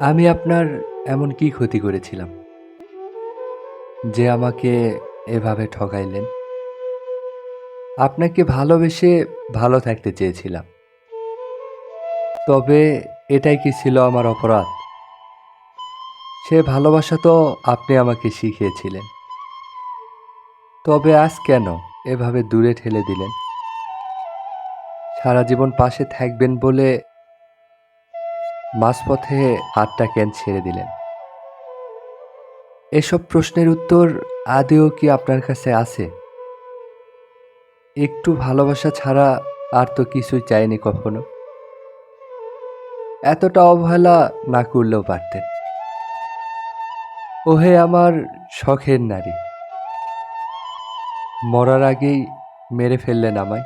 আমি আপনার এমন কি ক্ষতি করেছিলাম যে আমাকে এভাবে ঠকাইলেন? আপনাকে ভালোবেসে ভালো থাকতে চেয়েছিলাম। তবে এটাই কি ছিল আমার অপরাধ? সে ভালোবাসা তো আপনি আমাকে শিখিয়েছিলেন। তবে আজ কেন এভাবে দূরে ঠেলে দিলেন? সারা জীবন পাশে থাকবেন বলে মাঝপথে হাতটা কেন ছেড়ে দিলেন? এসব প্রশ্নের উত্তর আদেও কি আপনার কাছে আছে? একটু ভালোবাসা ছাড়া আর তো কিছুই চাইনি কখনো। এতটা অবহেলা না করলেও পারতেন। ওহে আমার শখের নারী, মরার আগেই মেরে ফেললেন আমায়।